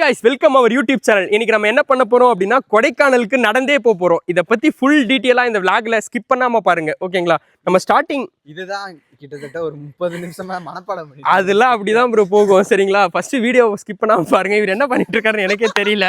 guys welcome our YouTube channel இன்னைக்கு நம்ம என்ன பண்ண போறோம் அப்படின்னா கொடைக்கானலுக்கு நடந்தே போக போறோம். இதை பத்தி ஃபுல் டீட்டெயிலாக இந்த vlogல ஸ்கிப் பண்ணாம பாருங்க. ஓகேங்களா நம்ம ஸ்டார்டிங் இதுதான் கிட்டத்தட்ட ஒரு முப்பது நிமிஷமா மனப்பாடம் அதெல்லாம் அப்படிதான் ப்ரோ போகும். சரிங்களா? ஃபர்ஸ்ட் வீடியோ ஸ்கிப் பண்ணாம பாருங்க. இவர் என்ன பண்ணிட்டு இருக்காருன்னு எனக்கே தெரியல.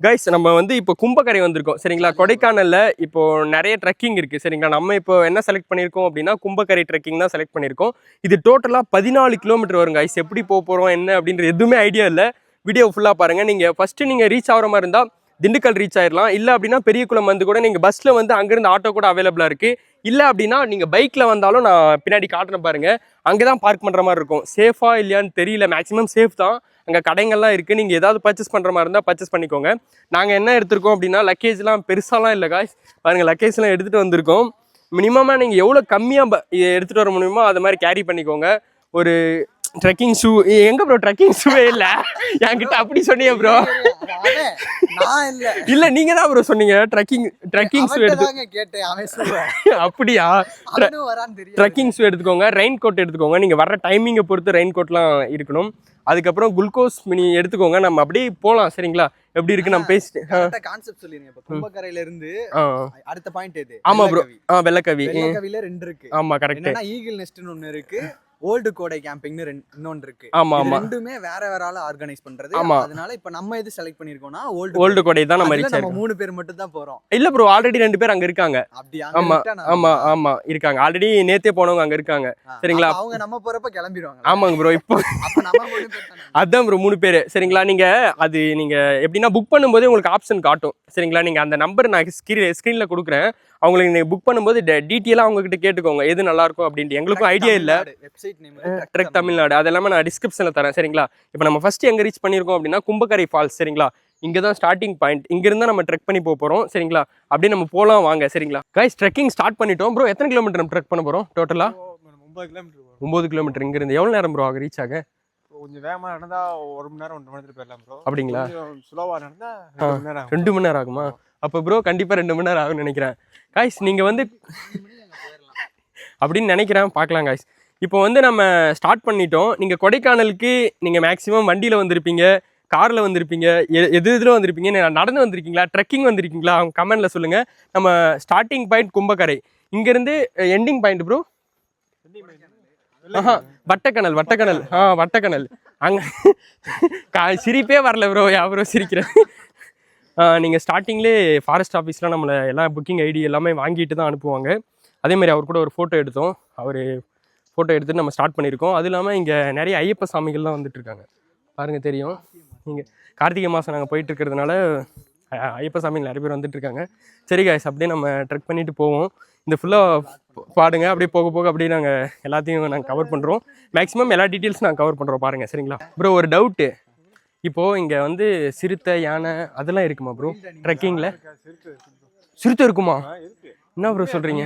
கைஸ் நம்ம வந்து இப்போ கும்பக்கரை வந்திருக்கோம். சரிங்களா? கொடைக்கானல்ல இப்போ நிறைய ட்ரெக்கிங் இருக்கு. சரிங்களா? நம்ம இப்போ என்ன செலக்ட் பண்ணியிருக்கோம் அப்படின்னா கும்பக்கரை ட்ரெக்கிங் தான் செலக்ட் பண்ணியிருக்கோம். இது டோட்டலாக பதினாலு கிலோமீட்டர் வரும் கைஸ் எப்படி போக போகிறோம் என்ன அப்படின்றது எதுவுமே ஐடியா இல்லை. வீடியோ ஃபுல்லாக பாருங்கள் நீங்கள் ஃபஸ்ட்டு நீங்கள் ரீச் ஆகிற மாதிரி இருந்தால் திண்டுக்கல் ரீச் ஆயிடலாம் இல்லை அப்படின்னா பெரிய குளம் வந்து கூட நீங்கள் பஸ்ஸில் வந்து அங்கேருந்து ஆட்டோ கூட அவைலபிளாக இருக்குது இல்லை அப்படின்னா நீங்கள் பைக்கில் வந்தாலும் நான் பின்னாடி காட்டுறேன் பாருங்கள் அங்கே தான் பார்க் பண்ணுற மாதிரி இருக்கும். சேஃபாக இல்லையான்னு தெரியல. மேக்ஸிமம் சேஃப் தான். அங்கே கடைங்கள்லாம் இருக்குது நீங்கள் ஏதாவது பர்ச்சேஸ் பண்ணுற மாதிரி இருந்தால் பர்ச்சேஸ் பண்ணிக்கோங்க. நாங்கள் என்ன எடுத்திருக்கோம் அப்படின்னா லக்கேஜ்லாம் பெருசாலாம் இல்லை காய்ஸ் பாருங்கள் லக்கேஜ்லாம் எடுத்துகிட்டு வந்திருக்கோம். மினிமமாக நீங்கள் எவ்வளோ கம்மியாக எடுத்துகிட்டு வர முடியுமோ அது மாதிரி கேரி பண்ணிக்கோங்க. ஒரு ட்ரெக்கிங் ஷூ எங்கே ப்ரோ ட்ரெக்கிங் ஷூவே இல்லை? என்கிட்ட அப்படி சொன்னீங்க ப்ரோ இல்ல நீங்கள் தான் ப்ரோ சொன்னீங்க. ட்ரெக்கிங் ட்ரெக்கிங் ஷூ எடுத்து அப்படியா? ட்ரெக்கிங் ஷூ எடுத்துக்கோங்க ரெயின் கோட் எடுத்துக்கோங்க நீங்கள் வர்ற டைமிங்கை பொறுத்து ரெயின் கோட்லாம் இருக்கணும். அதுக்கப்புறம் குளுக்கோஸ் மினி எடுத்துக்கோங்க. நம்ம அப்படியே போகலாம் சரிங்களா? எப்படி இருக்கு? நம்ம பேசிட்டு கான்செப்ட் சொல்லிருங்க இப்ப. கும்பக்கரையில இருந்து. அடுத்த பாயிண்ட் எது? ஆமா. வெள்ளக்கவி. ஆ வெள்ளக்கவி. வெள்ளக்கவில ரெண்டு இருக்கு. ஆமா கரெக்ட் ஈகிள் நெஸ்ட்னு ஒண்ணு இருக்கு. ஓல்டு கோடை கேம்பிங்னு இன்னொன்னு இருக்கு. ஆமா ஆமா. ரெண்டுமே வேற வேற ஆள ஆர்கனைஸ் பண்றது. ஆமா. அதனால இப்ப நம்ம எது செலக்ட் பண்ணிருக்கோம்னா ஓல்டு ஓல்டு கோடை. தான் நம்ம ரீச் நம்ம மூணு பேர் மட்டும் தான் போறோம். இல்ல ப்ரோ ஆல்ரெடி ரெண்டு பேர் அங்க இருக்காங்க. அப்படி ஆமா, ஆமா ஆமா இருக்காங்க. ஆல்ரெடி நேத்தே போனவங்க அங்க இருக்காங்க. சரிங்களா? அவங்க நம்ம போறப்ப கிளம்பிடுவாங்க ஆமாங்க ப்ரோ இப்போ. அதான் ப்ரோ மூணு பேர். சரிங்களா? நீங்க அது நீங்க எப்படின்னா புக் பண்ணும்போதே உங்களுக்கு ஆப்ஷன் காட்டும். சரிங்களா? நீங்க அந்த நம்பர் நான் ஸ்க்ரீன் ஸ்க்ரீன்ல கொடுக்குறேன். அவங்களுக்கு நீங்க புக் பண்ணும்போது டீட்டெயிலாக அவங்க கிட்ட கேட்டுக்கோங்க. எது நல்லா இருக்கும் அப்படின்ட்டு. எங்களுக்கும் ஐடியா இல்ல. வெப்சைட் நேம் ட்ரெக் தமிழ்நாடு அது எல்லாமே நான் டிஸ்கிரிப்ஷனில் தரேன். சரிங்களா? இப்போ நம்ம ஃபர்ஸ்ட் எங்கே ரீச் பண்ணியிருக்கோம் அப்படின்னா கும்பக்கரை ஃபால்ஸ் சரிங்களா? இங்கே தான் ஸ்டார்டிங் பாயிண்ட் இங்கேருந்து நம்ம ட்ரெக் பண்ணி போக போகிறோம் சரிங்களா? அப்படியே நம்ம போகலாம் வாங்க. சரிங்களா? கைஸ் ட்ரெக்கிங் ஸ்டார்ட் பண்ணிட்டோம். ப்ரோ எத்தனை கிலோமீட்டர் நம்ம ட்ரெக் பண்ண போகிறோம் டோட்டலாக ஒன்பது கிலோமீட்டர் ஒம்பது கிலோமீட்டர் இங்கேருந்து. எவ்வளோ நேரம் ப்ரோ ஆக ரீச் ஆக? கொஞ்சம் வேகமா நடந்தா ஒரு மணி நேரம் ஒன்றரை மணி நேரத்துல போயிடலாம் ப்ரோ அப்படிங்களா? ஸ்லோவா நடந்தா ரெண்டு மணி நேரம் ஆகும். ரெண்டு மணி நேரம் ஆகுமா? அப்போ ப்ரோ கண்டிப்பாக ரெண்டு மணி நேரம் ஆகும்னு நினைக்கிறேன். காய்ஸ் நீங்கள் வந்து அப்படின்னு நினைக்கிறேன் பார்க்கலாம் காய்ஸ் இப்போ வந்து நம்ம ஸ்டார்ட் பண்ணிட்டோம். நீங்கள் கொடைக்கானலுக்கு நீங்கள் மேக்ஸிமம் வண்டியில் வந்திருப்பீங்க காரில் வந்திருப்பீங்க எ- எது இதில் வந்திருப்பீங்க நடந்து வந்திருக்கீங்களா ட்ரெக்கிங் வந்திருக்கீங்களா அவங்க கமெண்டில் சொல்லுங்கள் நம்ம ஸ்டார்டிங் பாயிண்ட் கும்பக்கரை இங்கேருந்து எண்டிங் பாயிண்ட் ப்ரோ ஆஹா வட்டக்கணல் வட்டக்கணல் ஆ வட்டக்கணல் அங்கே கா சிரிப்பே வரல ப்ரோ யா ப்ரோ சிரிக்கிறேன் நீங்கள் ஸ்டார்டிங்லே ஃபாரஸ்ட் ஆஃபீஸில் நம்மளை எல்லாம் புக்கிங் ஐடி எல்லாமே வாங்கிட்டு தான் அனுப்புவாங்க. அதே மாதிரி அவர் கூட ஒரு ஃபோட்டோ எடுத்தோம். அவர் ஃபோட்டோ எடுத்துகிட்டு நம்ம ஸ்டார்ட் பண்ணியிருக்கோம். அது இல்லாமல் இங்கே நிறைய ஐயப்ப சாமிகள்லாம் வந்துட்டுருக்காங்க பாருங்கள் தெரியும். நீங்கள் கார்த்திகை மாதம் நாங்கள் போயிட்டு இருக்கிறதுனால ஐயப்ப சாமிகள் நிறைய பேர் வந்துட்டுருக்காங்க சரி காய்ஸ் அப்படியே நம்ம ட்ரெக் பண்ணிட்டு போவோம். இந்த ஃபுல்லாக பாடுங்க. அப்படியே போக போக அப்படியே நாங்கள் எல்லாத்தையும் நாங்கள் கவர் பண்ணுறோம் மேக்ஸிமம் எல்லா டீட்டெயில்ஸும் நாங்கள் கவர் பண்ணுறோம் பாருங்கள் சரிங்களா? அப்புறம் ஒரு டவுட்டு இப்போது இங்கே வந்து சிறுத்தை யானை அதெல்லாம் இருக்குமா ப்ரோ ட்ரெக்கிங்கில் சிறுத்தை இருக்குமா? என்ன ப்ரோ சொல்கிறீங்க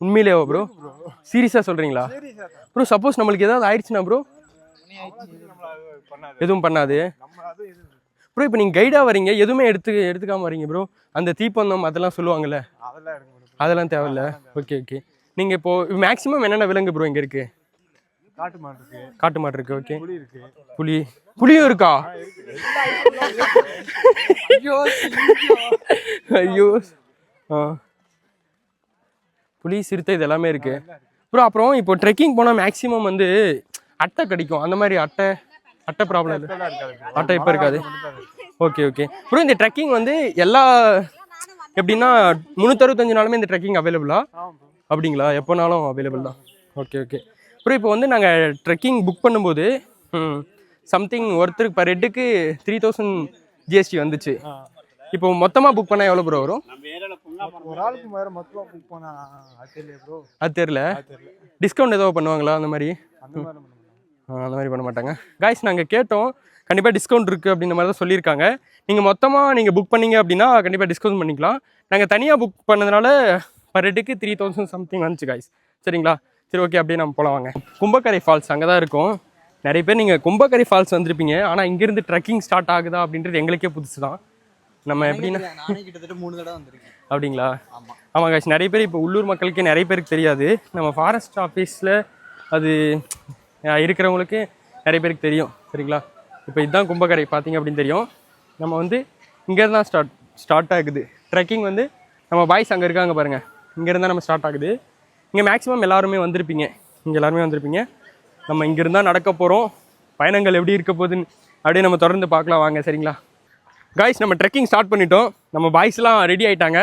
உண்மையிலேவா ப்ரோ சீரியஸாக சொல்கிறீங்களா ப்ரோ சப்போஸ் நம்மளுக்கு ஏதாவது ஆயிடுச்சுன்னா ப்ரோ எதுவும் பண்ணாது. நம்ம அது இது ப்ரோ இப்போ நீங்கள் கைடாக வரீங்க எதுவுமே எடுத்து எடுத்துக்காம வரீங்க ப்ரோ அந்த தீப்பந்தம் அதெல்லாம் சொல்லுவாங்கல்ல? அதெல்லாம் தேவையில்ல. ஓகே ஓகே நீங்கள் இப்போது மேக்ஸிமம் என்னென்ன விலங்கு ப்ரோ இங்கே இருக்குது காட்டு மாடு இருக்கு. காட்டு மாடு இருக்குது ஓகே புலி இருக்கு. புலி. புலியும் இருக்கா? ஐயோ ஐயோ. புலி சிறுத்தை இது எல்லாமே இருக்கு. ப்ரோ அப்புறம் இப்போ ட்ரெக்கிங் போனால் மேக்ஸிமம் வந்து அட்டை கிடைக்கும். அந்த மாதிரி அட்டை அட்டை ப்ராப்ளம் இல்லை. அட்டை இப்போ இருக்காது. ஓகே ஓகே ப்ரோ இந்த ட்ரெக்கிங் வந்து எல்லா எப்படின்னா முந்நூற்றறுபத்தஞ்சு நாளுமே இந்த ட்ரெக்கிங் அவைலபிளா. அப்படிங்களா? எப்போனாலும் அவைலபிள் தான். ஓகே ஓகே ப்ரோ இப்போ வந்து நாங்கள் ட்ரெக்கிங் புக் பண்ணும்போது சம்திங் ஒருத்தருக்கு பர் ஹெட்டுக்கு த்ரீ தௌசண்ட் ஜிஎஸ்டி வந்துச்சு. இப்போ மொத்தமாக புக் பண்ணால் எவ்வளோ ப்ரோ வரும்? ஒரு ஆளுக்கு வேற மொத்தமா புக் பண்ணா அது தெரியல ப்ரோ அது தெரில அது தெரியல. டிஸ்கவுண்ட் ஏதோ பண்ணுவாங்களா அந்த மாதிரி? அந்த மாதிரி பண்ண மாட்டாங்க. காய்ஸ் நாங்கள் கேட்டோம். கண்டிப்பாக டிஸ்கவுண்ட் இருக்குது அப்படின்ற மாதிரி தான் சொல்லியிருக்காங்க. நீங்கள் மொத்தமாக நீங்கள் புக் பண்ணீங்க அப்படின்னா கண்டிப்பாக டிஸ்கவுண்ட் பண்ணிக்கலாம். நாங்கள் தனியாக புக் பண்ணதுனால பர் ஹெட்டுக்கு த்ரீ தௌசண்ட் சம்திங் வந்துச்சு காய்ஸ் சரிங்களா? சரி ஓகே அப்படியே நம்ம போகலாம் வாங்க. கும்பக்கரை ஃபால்ஸ் அங்கே தான் இருக்கும். நிறைய பேர் நீங்கள் கும்பக்கரை ஃபால்ஸ் வந்திருப்பீங்க. ஆனால் இங்கேருந்து ட்ரெக்கிங் ஸ்டார்ட் ஆகுதா அப்படின்றது எங்களுக்கே புதுசு தான் நம்ம எப்படின்னா கிட்டத்தட்ட மூணு தடவை வந்திருக்கேன். அப்படிங்களா? ஆமா. ஆமாம் காய்ஸ் நிறைய பேர் இப்போ உள்ளூர் மக்களுக்கு நிறைய பேருக்கு தெரியாது. நம்ம ஃபாரஸ்ட் ஆஃபீஸில் அது இருக்கிறவங்களுக்கு நிறைய பேருக்கு தெரியும். சரிங்களா? இப்போ இதுதான் கும்பக்கரை பார்த்தீங்க அப்படின்னு தெரியும். நம்ம வந்து இங்கேருந்து தான் ஸ்டார்ட் ஸ்டார்ட் ஆகுது. ட்ரெக்கிங் வந்து நம்ம பாய்ஸ் அங்கே இருக்காங்க பாருங்கள் இங்கேருந்து தான் நம்ம ஸ்டார்ட் ஆகுது. இங்கே மேக்ஸிமம் எல்லாருமே வந்திருப்பீங்க. இங்கே எல்லாருமே வந்திருப்பீங்க. நம்ம இங்கேருந்து தான் நடக்க போகிறோம் பயணங்கள் எப்படி இருக்க போகுதுன்னு அப்படியே நம்ம தொடர்ந்து பார்க்கலாம். வாங்க சரிங்களா? காய்ஸ் நம்ம ட்ரெக்கிங் ஸ்டார்ட் பண்ணிட்டோம். நம்ம பாய்ஸ்லாம் ரெடி ஆயிட்டாங்க.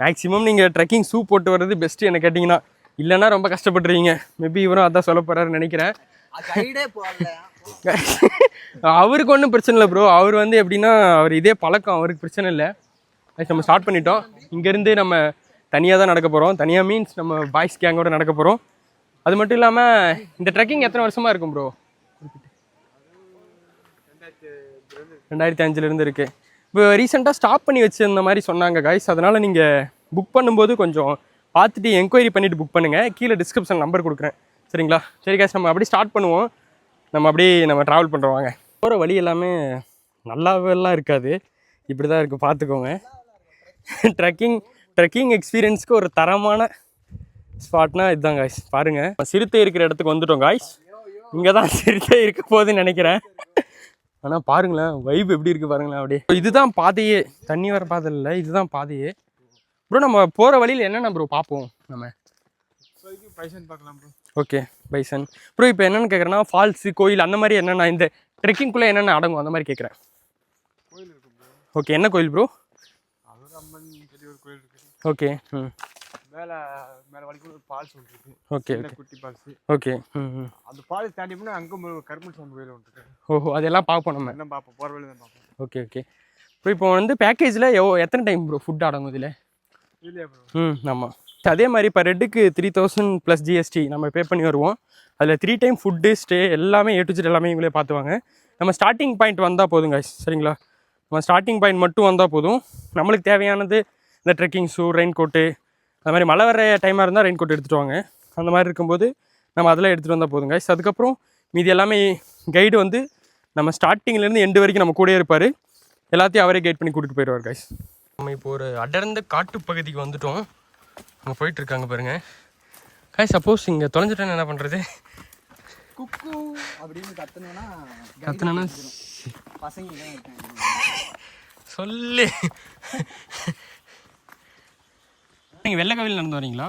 மேக்ஸிமம் நீங்கள் ட்ரெக்கிங் ஷூ போட்டு வர்றது பெஸ்ட்டு என்ன கேட்டிங்கன்னா இல்லைன்னா ரொம்ப கஷ்டப்படுறீங்க மேபி இவரும் அதான் சொல்ல போகிறாருன்னு நினைக்கிறேன். அவருக்கு ஒன்றும் பிரச்சனை இல்லை ப்ரோ அவர் வந்து எப்படின்னா அவர் இதே பழக்கம். அவருக்கு பிரச்சனை இல்லை. நம்ம ஸ்டார்ட் பண்ணிட்டோம். இங்கேருந்து நம்ம தனியாக தான் நடக்க போகிறோம் தனியாக மீன்ஸ் நம்ம பாய்ஸ் கேங்கோட நடக்க போகிறோம் அது மட்டும் இல்லாமல் இந்த ட்ரெக்கிங் எத்தனை வருஷமாக இருக்கும் ப்ரோ ரெண்டாயிரத்தி அஞ்சுலேருந்து இருக்குது இப்போ ரீசெண்டாக ஸ்டாப் பண்ணி வச்சுருந்த மாதிரி சொன்னாங்க காய்ஸ் அதனால் நீங்கள் புக் பண்ணும்போது கொஞ்சம் பார்த்துட்டு என்கொயரி பண்ணிவிட்டு புக் பண்ணுங்கள் கீழே டிஸ்கிரிப்ஷன் நம்பர் கொடுக்குறேன். சரிங்களா? சரி காய்ஸ் நம்ம அப்படியே ஸ்டார்ட் பண்ணுவோம். நம்ம அப்படியே நம்ம ட்ராவல் பண்ணுறோம் வாங்க. போகிற வழி எல்லாமே நல்லாவெல்லாம் இருக்காது. இப்படி தான் இருக்குது பார்த்துக்கோங்க. ட்ரெக்கிங் ட்ரெக்கிங் எக்ஸ்பீரியன்ஸ்க்கு ஒரு தரமான ஸ்பாட்னா இதுதான் காய்ஸ் பாருங்கள் சிறுத்தை இருக்கிற இடத்துக்கு வந்துட்டோம் காய்ஸ் இங்கே தான் சிறுத்தை இருக்க போகுதுன்னு நினைக்கிறேன். ஆனால் பாருங்களேன் வைப் எப்படி இருக்குது பாருங்களேன் அப்படியே. இதுதான் பாதையே. தண்ணி வர பாதை இல்லை இதுதான் பாதையே. ப்ரோ நம்ம போகிற வழியில் என்னென்ன ப்ரோ பார்ப்போம் நம்ம? பைசன் பார்க்கலாம் ப்ரோ ஓகே பைசன் ப்ரோ இப்போ என்னென்னு கேட்குறேன்னா ஃபால்ஸு கோயில் அந்த மாதிரி என்னென்ன இந்த ட்ரெக்கிங்குள்ளே என்னென்ன அடங்கும் அந்த மாதிரி கேட்குறேன் ஓகே என்ன கோயில் ப்ரோ அவர் அம்மன் சொல்லி ஒரு கோயில் இருக்கு ஓகே ம். மேலே மேலே வரைக்கும் ஒரு ஃபால்ஸ் ஒன்று இருக்கு. ஓகே குட்டி ஃபால்ஸ் ஓகே ம் அந்த ஃபால்ஸ் தாண்டி போனால் அங்கே ஒரு கருமன் சாமி கோயில் ஒன்று இருக்கு. ஓஹோ அதெல்லாம் பார்ப்போம் நம்ம. என்ன பார்ப்போம். போகிற வழி தான் பார்ப்போம். Okay okay. ப்ரோ இப்போ வந்து பேக்கேஜில் எவ்வளோ எத்தனை டைம் ப்ரோ ஃபுட் அடங்கும் இதில்? இல்லையா ப்ரோ? ம் ஆமாம் அதே மாதிரி இப்போ ரெட்டுக்கு த்ரீ தௌசண்ட் ப்ளஸ் ஜிஎஸ்டி நம்ம பே பண்ணி வருவோம். அதில் த்ரீ டைம் ஃபுட்டு ஸ்டே எல்லாமே ஏ டு ஜெட் எல்லாமே இவங்களே பார்த்துவாங்க. நம்ம ஸ்டார்டிங் பாயிண்ட் வந்தால் போதும் guys. சரிங்களா? நம்ம ஸ்டார்டிங் பாயிண்ட் மட்டும் வந்தால் போதும். நம்மளுக்கு தேவையானது இந்த ட்ரெக்கிங் ஷூ ரெயின் கோட்டு அது மாதிரி மழை வர டைமாக இருந்தால் ரெயின் கோட் எடுத்துகிட்டு வாங்க. அந்த மாதிரி இருக்கும்போது நம்ம அதெல்லாம் எடுத்துகிட்டு வந்தால் போதும் guys. அதுக்கப்புறம் மீதி எல்லாமே கைடு வந்து நம்ம ஸ்டார்டிங்லேருந்து எண்டு வரைக்கும் நம்ம கூடயே இருப்பார். எல்லாத்தையும் அவரே கைட் பண்ணி கூட்டிகிட்டு போயிடுவார் guys. நம்ம இப்போ ஒரு அடர்ந்த காட்டு பகுதிக்கு வந்துட்டோம். அங்கே போயிட்டு இருக்காங்க பாருங்க. காய் சப்போஸ் இங்கே தொலைஞ்சிட்டேன்னு என்ன பண்ணுறது குக்கு அப்படின்னு கத்தணும்னா கத்துனா பசங்க சொல்லு. நீங்கள் வெள்ளக்கோவில் நடந்து வரீங்களா?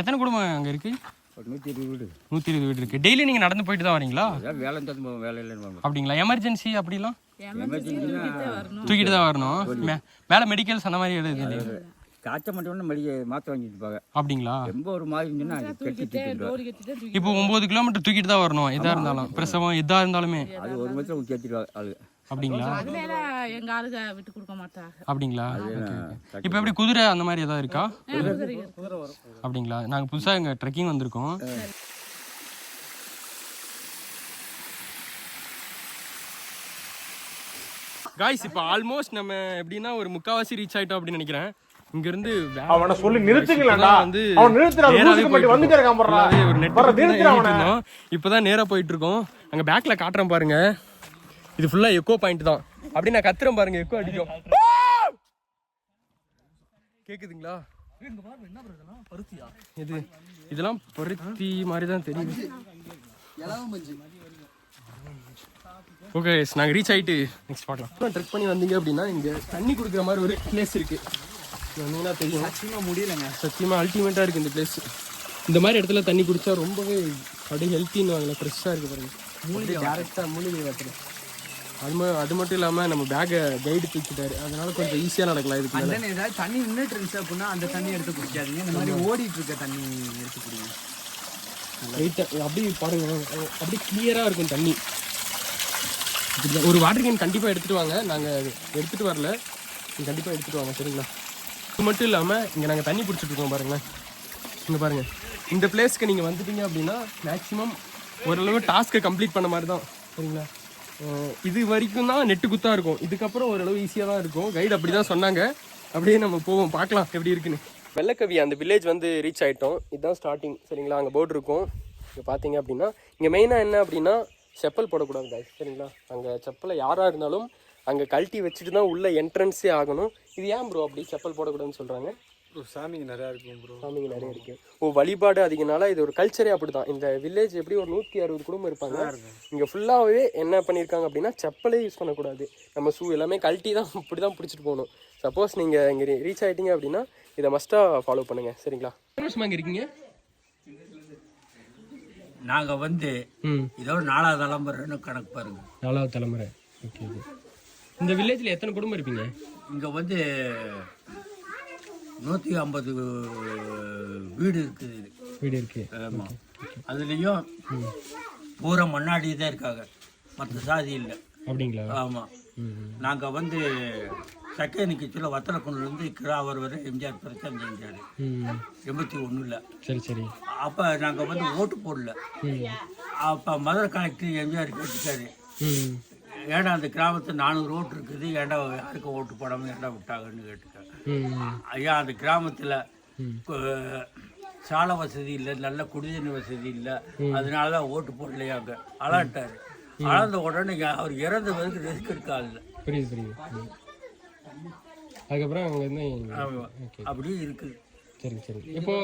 எத்தனை குடும்பம் அங்கே இருக்கு? நூற்றி இருபது வீடு. நூற்றி இருபது வீடு இருக்கு. டெய்லி நீங்கள் நடந்து போயிட்டு தான் வரீங்களா? வேலை போவோம் வேலை போவோம் அப்படிங்களா? எமர்ஜென்சி அப்படிலாம்? தூக்கிட்டு தான் வரணும். மே மேலே மெடிக்கல்ஸ் அந்த மாதிரி எதுவும் இல்லையா? காய்ச்ச மட்டும் மளிகை மாற்ற வாங்கிட்டு போங்க. அப்படிங்களா? ரொம்ப ஒரு மாதிரி இருந்துச்சுன்னா இப்போ ஒம்பது கிலோமீட்டர் தூக்கிட்டு தான் வரணும். எதாக இருந்தாலும் பிரசவம் எதாக இருந்தாலுமே. அது ஒரு ஊற்றி ஏற்றிடுவாங்க அது அப்படிங்களா? அதுல எங்க ஆளுக விட்டு கொடுக்க மாட்டாங்க. அப்படிங்களா? இப்போ எப்படி குதிரை அந்த மாதிரி ஏதாவது இருக்கா? அப்படிங்களா? நாங்கள் புதுசாக இங்கே ட்ரெக்கிங் வந்திருக்கோம். காய்ஸ் இப்போ ஆல்மோஸ்ட் நம்ம எப்படின்னா ஒரு முக்காவாசி ரீச் ஆயிட்டோம் அப்படின்னு நினைக்கிறேன். இங்க இருந்து அவனை சொல்லி நிறுத்துங்களேன்டா. வந்து அவன் நிறுத்துறா, வந்துட்டே இருக்கான் ஒரு. இருந்தோம். இப்போதான் நேரா போயிட்டு இருக்கோம். அங்க பேக்ல காட்டுறேன் பாருங்க. இது ஃபுல்லா எக்கோ பாயிண்ட் தான். அப்படி நான் கத்துறேன் பாருங்க எக்கோ அடிக்கும். கேக்குதுங்களா? இது இதெல்லாம் பருத்தி மாதிரி தான் தெரியுது. ஓகே நாங்கள் ரீச் ஆயிட்டு நெக்ஸ்ட் பார்க்கலாம் ட்ரெக் பண்ணி வந்தீங்க அப்படின்னா இங்க தண்ணி குடுக்குற மாதிரி ஒரு பிளேஸ் இருக்கு. இங்க வந்தீங்கன்னா தெரியும். சத்தியமா முடியலங்க. சத்தியமா அல்டிமேட்டா இருக்கு இந்த பிளேஸ் இந்த மாதிரி இடத்துல தண்ணி குடிச்சா ரொம்பவே அப்படியே ஹெல்த்தின்னு வாங்கலாம். ஃப்ரெஷ்ஷாக இருக்கு பாருங்க. மூலிகை டேரெக்டாக மூலிகை வாட்டர் அது ம- அது மட்டும் இல்லாமல் நம்ம பேக்கை கைடு தூக்கிட்டாரு. அதனால கொஞ்சம் ஈஸியாக நடக்கலாம் இதுக்கு மேலே. ஏதாவது தண்ணி நின்றுட்டு இருந்துச்சு அப்படின்னா அந்த தண்ணி எடுத்து குடிக்காதீங்க. இந்த மாதிரி ஓடிட்டு இருக்க தண்ணி எடுத்து குடிங்க. லைட்டாக அப்படியே பாருங்க. அஹ் அப்படியே கிளியராக இருக்கும் தண்ணி. ஒரு வாட்டர் கேன் கண்டிப்பாக எடுத்துகிட்டு வாங்க. நாங்கள் எடுத்துகிட்டு வரல. நீங்கள் கண்டிப்பாக எடுத்துகிட்டு வாங்க சரிங்களா? இது மட்டும் இல்லாமல் இங்கே நாங்கள் தண்ணி பிடிச்சிட்டு இருக்கோம் பாருங்களேன். இங்கே பாருங்கள் இந்த பிளேஸ்க்கு நீங்கள் வந்துட்டீங்க அப்படின்னா மேக்ஸிமம் ஓரளவு டாஸ்க்கை கம்ப்ளீட் பண்ண மாதிரி தான் சரிங்களா? இது வரைக்கும் தான் நெட்டு குத்தாக இருக்கும். இதுக்கப்புறம் ஓரளவு ஈஸியாக தான் இருக்கும். கைடு அப்படி தான் சொன்னாங்க. அப்படியே நம்ம போவோம். பார்க்கலாம் எப்படி இருக்குன்னு. வெள்ளக்கவி அந்த வில்லேஜ் வந்து ரீச் ஆகிட்டோம் இதுதான் ஸ்டார்டிங் சரிங்களா? அங்கே போர்டு இருக்கும். இங்கே பார்த்தீங்க அப்படின்னா இங்கே மெயினாக என்ன அப்படின்னா செப்பல் போடக்கூடாது guys. சரிங்களா? அங்கே செப்பலை யாராக இருந்தாலும் அங்கே கழட்டி வச்சுட்டு தான் உள்ளே என்ட்ரன்ஸே ஆகணும். இது ஏன் ப்ரோ அப்படி செப்பல் போடக்கூடாதுன்னு சொல்கிறாங்க சாமிங்க நிறையா இருக்கும் ப்ரோ சாமிங்க நிறைய இருக்கு. ஓ வழிபாடு அதிகனால இது ஒரு கல்ச்சரே அப்படிதான். இந்த வில்லேஜ் எப்படி ஒரு நூற்றி அறுபது குடும்பம் இருப்பாங்க? இங்க ஃபுல்லாகவே என்ன பண்ணியிருக்காங்க அப்படின்னா செப்பலே யூஸ் பண்ணக்கூடாது. நம்ம ஷூ எல்லாமே கழட்டி தான் இப்படி தான் பிடிச்சிட்டு போகணும். சப்போஸ் நீங்க இங்க ரீச் ஆயிட்டீங்க அப்படின்னா இதை மஸ்ட்டாக ஃபாலோ பண்ணுங்க. சரிங்களா? இங்க இருக்கீங்க? நாங்கள் வந்து இதோ நாலாவது தலைமுறைன்னு கணக்கு பாருங்க. நாலாவது தலைமுறை. ஓகே ஓகே இந்த வில்லேஜில் எத்தனை குடும்பம் இருப்பீங்க? இங்கே வந்து நூற்றி ஐம்பது வீடு இருக்குது வீடு இருக்கு. ஆமாம் அதுலேயும் பூரா மண்ணாடி தான் இருக்காங்க. மற்ற சாதி இல்லை. அப்படிங்களா? ஆமாம் நாங்கள் வந்து செகண்ட் கிச்சில் வத்தலக்குண்டிலேருந்து கிராவர் வரை எம்ஜிஆர் பிரச்சனை செஞ்சார். எண்பத்தி ஒன்றில் சரி சரி. அப்போ நாங்கள் வந்து ஓட்டு போடல. அப்போ மதுரை கலெக்டர் எம்ஜிஆர் கேட்டுட்டாரு. ஏடா அந்த கிராமத்தில் நானூறு ஓட்டு இருக்குது? ஏடா யாருக்கும் ஓட்டு போடாமல் ஏடா விட்டாங்கன்னு கேட்டுக்க ம் ஐயா அந்த கிராமத்தில் சாலை வசதி இல்லை நல்ல குடிநீர் வசதி இல்லை. அதனால தான் ஓட்டு போடலையாங்க அலாட்டாரு. அளந்த உடனே அவர் இறந்த பிறகு ரிஸ்க் இருக்கா இல்லை. புரியுது புரியுது. அதுக்கப்புறம் அங்கே வந்து அப்படியே இருக்குது. சரி சரி. இப்போ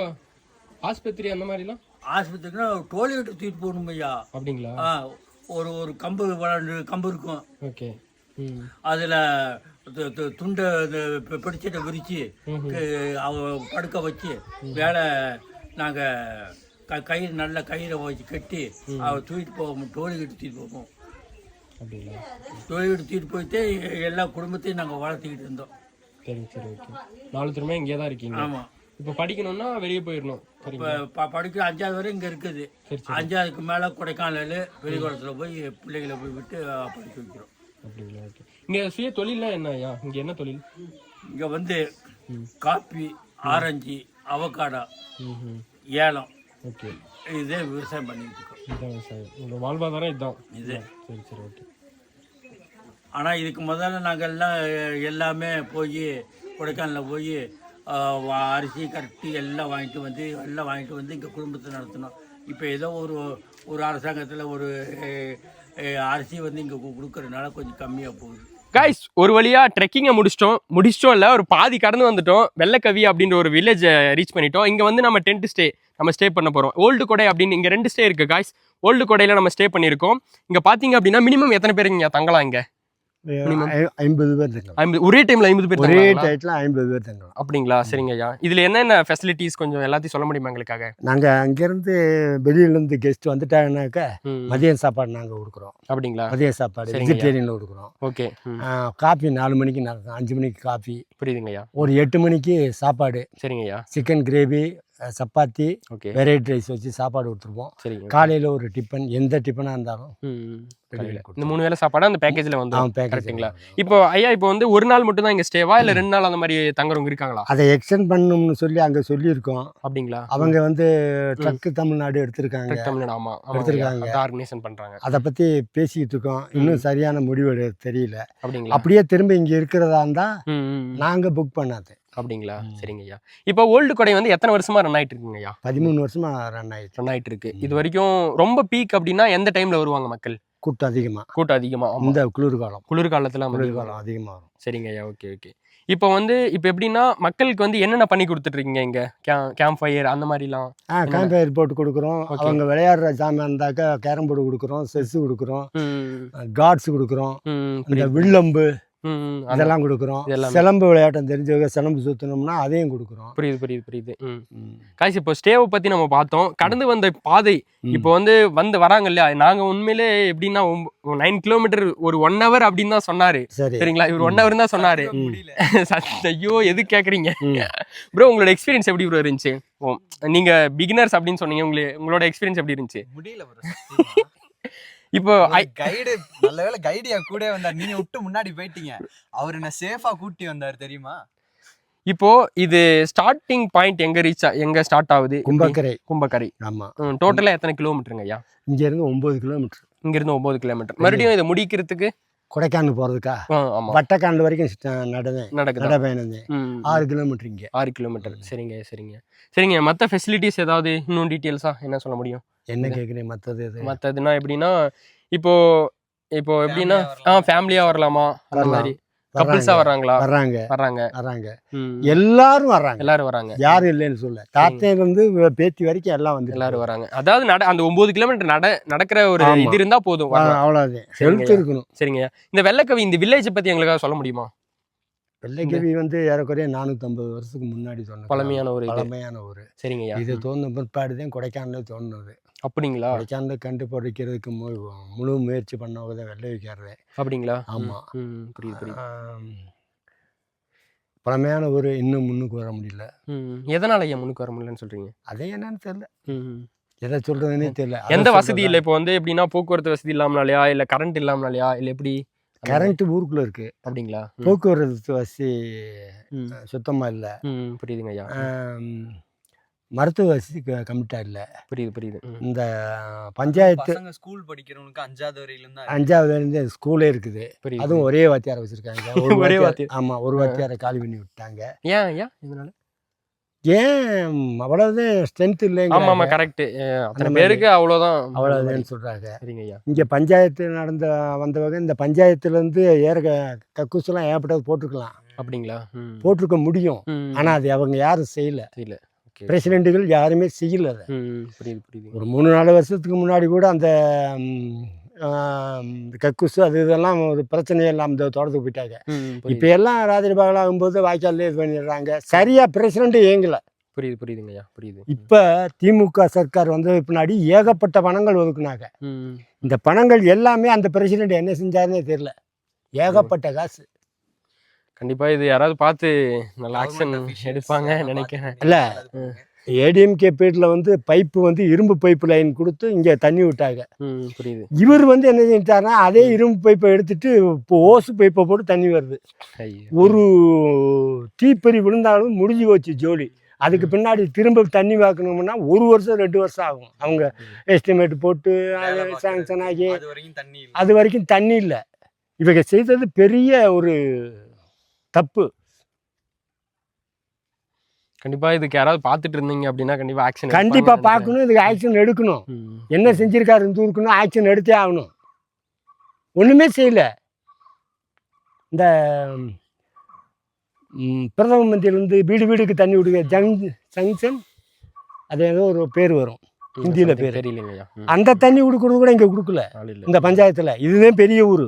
ஆஸ்பத்திரி அந்த மாதிரிலாம்? ஆஸ்பத்திரிக்குன்னா டோய்லெட்டு தூக்கிட்டு போகணும் ஐயா. அப்படிங்களா? ஒரு ஒரு கம்பு வளர்ந்து கம்பு இருக்கும். ஓகே. அதில் துண்டை இந்த பி- பிடிச்சிட்ட விரித்து அவ படுக்க வச்சு வேலை நாங்கள் க கயிறு நல்ல கயிறை வச்சு கட்டி அவ தூக்கிட்டு போவோம் டோலிக்கிட்டு தூக்கிட்டு போவோம். அப்படிங்களா? டோலிக்கிட்டு தூக்கிட்டு போயிட்டு எல்லா குடும்பத்தையும் நாங்கள் வளர்த்திக்கிட்டு இருந்தோம். சரி சரி ஓகே. நாலு திரும்ப இங்கே தான் இருக்கீங்க. ஆமாம் இப்போ படிக்கணும்னா வெளியே போயிடணும் இப்போ படிக்க அஞ்சாவது வரை இங்கே இருக்குது. அஞ்சாவதுக்கு மேலே கொடைக்கானல் வெளிக்குளத்தில் போய் பிள்ளைகளை போய் விட்டு படிக்க வைக்கிறோம். அப்படிங்களா ஓகே. இங்கே சுய தொழில்லாம் என்ன ஐயா? இங்கே என்ன தொழில்? இங்கே வந்து காப்பி ஆரஞ்சு அவக்காடா ஏலம். ஓகே. இதே விவசாயம் பண்ணிட்டு இருக்கோம். விவசாயம். உங்கள் வாழ்வாதாரம் இதுதான் இது. சரி சரி ஓகே. ஆனால் இதுக்கு முதல்ல நாங்கள் எல்லாம் எல்லாமே போய் கொடைக்கானலில் போய் அரிசி கரட்டி எல்லாம் வாங்கிட்டு வந்து எல்லாம் வாங்கிட்டு வந்து இங்கே குடும்பத்தை நடத்தினோம். இப்போ ஏதோ ஒரு ஒரு அரசாங்கத்தில் ஒரு அரிசி வந்து இங்கே கொடுக்கறதுனால கொஞ்சம் கம்மியாக போகுது. கைஸ் ஒரு வழியாக ட்ரெக்கிங்கை முடிச்சிட்டோம். முடிச்சிட்டோம் இல்லை ஒரு பாதி கடந்து வந்துட்டோம். வெள்ளக்கவி அப்படின்ற ஒரு வில்லேஜை ரீச் பண்ணிட்டோம். இங்கே வந்து நம்ம டென்ட் ஸ்டே நம்ம ஸ்டே பண்ண போகிறோம் ஓல்டு கொடை அப்படின்னு இங்கே ரெண்டு ஸ்டே இருக்குது காய்ஸ் ஓல்டு கொடையில் நம்ம ஸ்டே பண்ணியிருக்கோம். இங்கே பார்த்தீங்க அப்படின்னா மினிமம் எத்தனை பேர் இங்கே தங்கலாம் இங்கே? ஐம்பது பேர் தங்கலாம். ஐம்பது ஒரே டைமில் ஐம்பது பேர் ஒரே? டயத்தில் ஐம்பது பேர் தங்கலாம். அப்படிங்களா? சரிங்க ஐயா. இதில் என்னென்ன ஃபெசிலிட்டிஸ் கொஞ்சம் எல்லாத்தையும் சொல்ல முடியுமா எங்களுக்காக? நாங்கள் அங்கேருந்து வெளியிலேருந்து கெஸ்ட் வந்துட்டாங்கனாக்கா மதியம் சாப்பாடு நாங்கள் கொடுக்குறோம். அப்படிங்களா? மதிய சாப்பாடு. வெஜிடேரியனில் கொடுக்குறோம். ஓகே. காஃபி நாலு மணிக்கு நடக்கும். அஞ்சு மணிக்கு காஃபி புரியுதுங்க ஐயா. ஒரு எட்டு மணிக்கு சாப்பாடு. சரிங்க ஐயா. Chicken gravy chapati variety rice வச்சு சாப்பாடு கொடுத்துருப்போம். சரிங்க காலையில் ஒரு டிஃபன் எந்த டிஃபனாக இருந்தாலும் இந்த மூணு வேளை சாப்பாடு அந்த பேக்கேஜில் வந்து கரெக்ட்டுங்களா? இப்போ ஐயா இப்போ வந்து ஒரு நாள் மட்டும் தான் இங்கே ஸ்டேவா இல்லை ரெண்டு நாள் அந்த மாதிரி தங்குறவங்க இருக்காங்களா? அதை எக்ஸ்டெண்ட் பண்ணணும்னு சொல்லி அங்கே சொல்லியிருக்கோம். அப்படிங்களா? அவங்க வந்து ட்ரக்கு தமிழ்நாடு எடுத்திருக்காங்க. தமிழ்நாடு ஆமா எடுத்திருக்காங்க. ஆர்கனைசேஷன் பண்றாங்க. அதை பற்றி பேசிக்கிட்டு இருக்கோம். இன்னும் சரியான முடிவு தெரியல. அப்படிங்களா? அப்படியே திரும்ப இங்கே இருக்கிறதா இருந்தால். நாங்கள் புக் பண்ணாது. அப்படிங்களா? சரிங்க ஐயா இப்போ ஓல்டு கொடை வந்து எத்தனை வருஷமா ரன் ஆயிட்டு இருக்குங்க ஐயா பதிமூணு வருஷமா ரன் ஆயிடுச்சு ரன் ஆயிட்டு இருக்கு இது வரைக்கும் ரொம்ப பீக் அப்படின்னா எந்த டைம்ல வருவாங்க மக்கள்? கூட்டம் அதிகமாக கூட்டம் அதிகமா இந்த குளிர்காலம். குளிர்காலத்துல குளிர்காலம் அதிகமாக வரும். சரிங்க ஐயா ஓகே ஓகே இப்போ வந்து இப்போ எப்படின்னா மக்களுக்கு வந்து என்னென்ன பண்ணி கொடுத்துட்டு இருக்கீங்க இங்க? கேம்ப் ஃபயர் அந்த மாதிரிலாம். ஆ கேம்ப் ஃபயர் போட்டு கொடுக்குறோம். அவங்க விளையாடுற சாமான் இருந்தாக்கா கேரம் போர்டு கொடுக்குறோம் செஸ் கொடுக்குறோம் கார்ட்ஸ் கொடுக்குறோம். இந்த. வில்லம்பு ம், ம், அந்த- இதெல்லாம் கொடுக்குறோம். சிலம்பு விளையாட்டம் தெரிஞ்சவங்க சிலம்பு சுற்றணும்னா அதையும் கொடுக்குறோம். புரியுது புரியுது புரியுது. காய்ஸ் இப்போ ஸ்டேவை பத்தி நம்ம பார்த்தோம். கடந்து வந்த பாதை. இப்போ வந்து வந்து வராங்க இல்லையா? நாங்க உண்மையிலே எப்படின்னா நைன் கிலோமீட்டர் ஒரு ஒன் ஹவர் அப்படின்னு தான் சொன்னாரு. சரி. சரிங்களா இவர் ஒன் ஹவர் தான் சொன்னாரு. ஐயோ எது கேக்குறீங்க? ம். ப்ரோ உங்களோட எக்ஸ்பீரியன்ஸ் எப்படி ப்ரோ இருந்துச்சு? ஓ நீங்க பிகினர்ஸ் அப்படின்னு சொன்னீங்க. உங்களுக்கு உங்களோட எக்ஸ்பீரியன்ஸ் எப்படி இருந்துச்சு? முடியல இப்போ கைடு நல்ல வேளை கைடு என் கூட வந்தார். நீங்க விட்டு முன்னாடி போயிட்டீங்க. அவர் என்ன சேஃபா கூட்டி வந்தார் தெரியுமா? இப்போ இது ஸ்டார்டிங் பாயிண்ட் எங்க ரீச் எங்க ஸ்டார்ட் ஆகுது? கும்பக்கரை. கும்பக்கரை. ஆமாம் டோட்டலா எத்தனை கிலோமீட்டருங்க ஐயா? இங்கேருந்து ஒம்பது கிலோமீட்டர் இங்க இருந்து ஒன்பது கிலோமீட்டர் மறுபடியும் இதை முடிக்கிறதுக்கு? கொடைக்கானல் ஆமா. வட்டக்கானல் வரைக்கும் நடந்தேன். நடக்குதா? நடைபயணம் ம், ஆறு கிலோமீட்டர் இங்கே. ஆறு கிலோமீட்டர் சரிங்க சரிங்க. சரிங்க மற்ற ஃபெசிலிட்டிஸ் ஏதாவது இன்னும் டீட்டெயில்ஸா என்ன சொல்ல முடியும்? என்ன கேட்குறேன் மற்றது இது மற்றதுனா எப்படின்னா இப்போ இப்போ எப்படின்னா ஆ ஃபேமிலியா வரலாமா? அந்த. மாதிரி. கப்புள்ஸா வர்றாங்களா? வர்றாங்க. வர்றாங்க. வர்றாங்க. எல்லாரும் வர்றாங்க. எல்லாரும் வராங்க யாரும் இல்லைன்னு சொல்ல தாத்தையில இருந்து பேத்தி வரைக்கும் எல்லாம் வந்து எல்லாரும் வராங்க அதாவது நட அந்த ஒன்பது கிலோமீட்டர் நட நடக்கிற ஒரு. இது இருந்தா போதும். சரிங்க. ஹெல்த் இருக்கணும். சரிங்க இந்த வெள்ளக்கவி இந்த வில்லேஜ் பத்தி எங்களுக்காக சொல்ல முடியுமா? வெள்ளைக்கவி வந்து ஏறக்குறைய நானூற்றம்பது வருஷத்துக்கு முன்னாடி சொன்ன பழமையான ஒரு இது. பழமையான ஒரு சரிங்கய்யா. இது தோணுன பிற்பாடு தான் கொடைக்கானல தோணுனது அப்படிங்களா? கொடைக்கானல கண்டுபிடிக்கிறதுக்கு முழு முயற்சி பண்ணவங்க தான் வெள்ளை வைக்கிறது அப்படிங்களா? ஆமா. ம், ம், புரியுது. பழமையான ஒரு இன்னும் முன்னுக்கு வர முடியல. ம், எதனால ஐயா முன்னுக்கு வர முடியலன்னு சொல்றீங்க? அதே என்னன்னு தெரியல. எதை சொல்றதுன்னே தெரியல. எந்த வசதி இல்லை? இப்போ வந்து எப்படின்னா போக்குவரத்து வசதி இல்லாமனாலயா இல்ல கரண்ட் இல்லாமனாலயா இல்ல எப்படி? கரண்ட் ஊருக்குள்ள இருக்கு. அப்படிங்களா? போக்குவரத்து வசதி ம், சுத்தமா இல்லை. புரியுதுங்க ஐயா. மருத்துவ வசதி கம்மிட்டா இல்லை புரியுது. புரியுது இந்த பஞ்சாயத்து பசங்க ஸ்கூல் படிக்கிறவங்களுக்கு அஞ்சாவது வரையில இருந்து அஞ்சாவது இருந்து ஸ்கூலே இருக்குது. அதுவும் ஒரே வாத்தியாரை வச்சிருக்காங்க. ஒரு ஒரே வாத்தியார் வாத்தியார். ஆமா ஒரு வாத்தியாரை காலி பண்ணி விட்டாங்க. ஏன் ஐயா இதனால? ஏன்? அவ்வளவுதான் ஸ்ட்ரென்த் ஆமா ஆமா இல்லைங்க கரெக்ட் அத்தனை அந்த பேருக்கு அவ்வளவுதான் அவ்வளவுதான் சொல்றாங்க. சரிங்க ஐயா. இங்க பஞ்சாயத்து நடந்த வந்தவங்க இந்த பஞ்சாயத்துல இருந்து ஏற கக்கூசெல்லாம் ஏற்பட்டது போட்டிருக்கலாம். அப்படிங்களா. போட்டிருக்க முடியும். ஆனா அது அவங்க யாரும் செய்யல. இல்ல ஓகே. பிரசிடென்ட்டுகள் யாருமே செய்யல புரியுது ஒரு மூணு நாலு வருஷத்துக்கு முன்னாடி கூட அந்த கக்கூசு அது இதெல்லாம் ஒரு பிரச்சனையே இல்லாமல் இந்த தோட்டத்துக்கு போயிட்டாங்க. இப்போ எல்லாம் ராத்திரி பகல் ஆகும்போது வாய்க்கால்ல இது பண்ணிடுறாங்க. சரியா பிரசிடென்ட் இயங்கல. புரியுது புரியுதுங்க ஐயா புரியுது. இப்போ திமுக சர்க்கார் வந்தது பின்னாடி ஏகப்பட்ட பணங்கள் ஒதுக்குனாங்க. இந்த பணங்கள் எல்லாமே அந்த பிரசிடென்ட் என்ன செஞ்சாருன்னே தெரியல. ஏகப்பட்ட காசு. கண்டிப்பா இது யாராவது பார்த்து நல்ல ஆக்ஷன் எடுப்பாங்க நினைக்கிறேன். இல்ல. ஏடிஎம்கே பீரியட்ல வந்து பைப்பு வந்து இரும்பு பைப்பு லைன் கொடுத்து இங்கே தண்ணி விட்டாங்க. ம், புரியுது. இவர் வந்து என்ன செஞ்சிட்டாருன்னா அதே இரும்பு பைப்பை எடுத்துட்டு இப்போ ஓசு பைப்பை போட்டு தண்ணி வருது. ஒரு தீப்பறி விழுந்தாலும் முடிஞ்சு போச்சு ஜோலி. அதுக்கு பின்னாடி திரும்ப தண்ணி வாக்கணும்னா ஒரு வருஷம் ரெண்டு வருஷம் ஆகும். அவங்க எஸ்டிமேட் போட்டு அது. சாங்ஷன் ஆகி அது வரைக்கும் தண்ணி இல்ல. அது வரைக்கும் தண்ணி இல்லை. இவங்க செய்தது பெரிய ஒரு தப்பு. கண்டிப்பா இதுக்கு யாராவது பார்த்துட்டு இருந்தீங்க அப்படின்னா கண்டிப்பா ஆக்ஷன் கண்டிப்பா பார்க்கணும் இதுக்கு ஆக்ஷன் எடுக்கணும். என்ன செஞ்சிருக்காரு இந்த ஊருக்குன்னு ஆக்ஷன் எடுத்தே ஆகணும். ஒண்ணுமே செய்யல. இந்த பிரதம மந்திரிலேருந்து வீடு வீடுக்கு தண்ணி விடுங்க ஜங் ஜங்ஷன் அது ஏதோ ஒரு பேர் வரும். ஹிந்தியில பேரு. அந்த தண்ணி கொடுக்கறது கூட இங்கே கொடுக்கல. இந்த பஞ்சாயத்தில். இதுதான் பெரிய ஊர்.